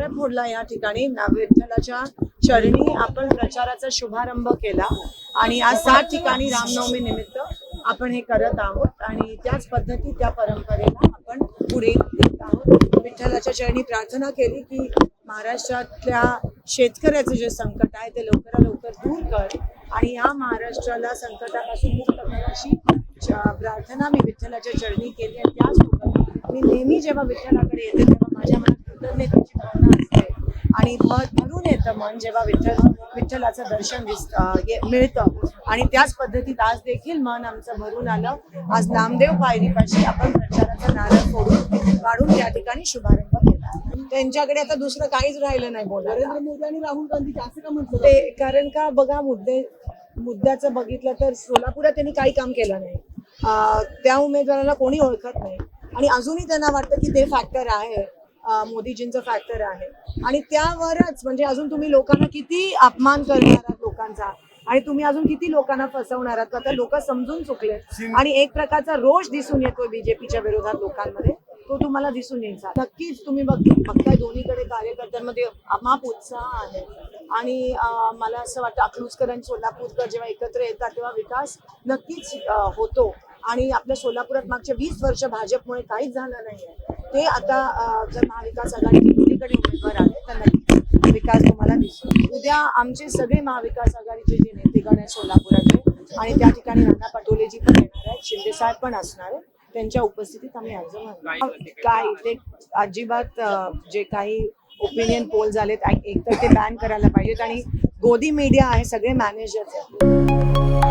नारळ फोडला या ठिकाणी विठ्ठलाच्या चरणी आपण प्रचाराचा शुभारंभ केला. आणि आज सात ठिकाणी रामनवमी निमित्त आपण हे करत आहोत. आणि त्याच पद्धती त्या परंपरेला आपण पुढे देत आहोत. विठ्ठलाच्या चरणी प्रार्थना केली की महाराष्ट्रातल्या शेतकऱ्याचं जे संकट आहे ते लवकरात लवकर दूर कर. आणि या महाराष्ट्राला संकटापासून मुक्त कर अशी प्रार्थना मी विठ्ठलाच्या चरणी केली. आणि त्याच मी नेहमी जेव्हा विठ्ठलाकडे येते तेव्हा माझ्या मनात कृतज्ञतेची आणि मन भरून येतं मन जेव्हा विठ्ठल विठ्ठलाचं दर्शन दिसत मिळतं. आणि त्याच पद्धतीत आज देखील मन आमचं भरून आलं. आज नामदेव पायरीपाशी आपण प्रचाराचा नारळ फोडून काढून त्या ठिकाणी शुभारंभ केला. त्यांच्याकडे आता दुसरं काहीच राहिलं नाही बोलायला. नरेंद्र मोदी आणि राहुल गांधी असं का म्हटलं ते कारण का बघा मुद्दे मुद्द्याचं बघितलं तर सोलापुरात त्यांनी काही काम केलं नाही. त्या उमेदवाराला कोणी ओळखत नाही. आणि अजूनही त्यांना वाटतं की ते फॅक्टर आहे. मोदीजींचं फॅक्टर आहे. आणि त्यावरच म्हणजे अजून तुम्ही लोकांना किती अपमान करणार आहात लोकांचा? आणि तुम्ही अजून किती लोकांना फसवणार आहात? आता लोक समजून चुकले. आणि एक प्रकारचा रोष दिसून येतोय बीजेपीच्या विरोधात लोकांमध्ये. तो तुम्हाला दिसून यायचा नक्कीच तुम्ही बघ बघताय दोन्हीकडे कार्यकर्त्यांमध्ये अमाप उत्साह आहे. आणि मला असं वाटतं अकलूजकर आणि सोलापूरकर जेव्हा एकत्र येतात तेव्हा विकास नक्कीच होतो. आणि आपल्या सोलापुरात मागच्या वीस वर्ष भाजपमुळे काहीच झालं नाहीये. ते आता जर महाविकास आघाडीचे दोन्हीकडे उमेदवार आले तर विकास तुम्हाला दिसतो उद्या आमचे सगळे महाविकास आघाडीचे जे नेतेगण आहेत सोलापुराचे आणि त्या ठिकाणी नाना पटोलेजी पण येणार आहेत शिंदेसाहेब पण असणार आहेत त्यांच्या उपस्थितीत आम्ही अर्ज काय ते अजिबात जे काही ओपिनियन पोल झालेत एक तर ते बॅन करायला पाहिजेत आणि गोदी मीडिया आहे सगळे मॅनेजर्स आहेत.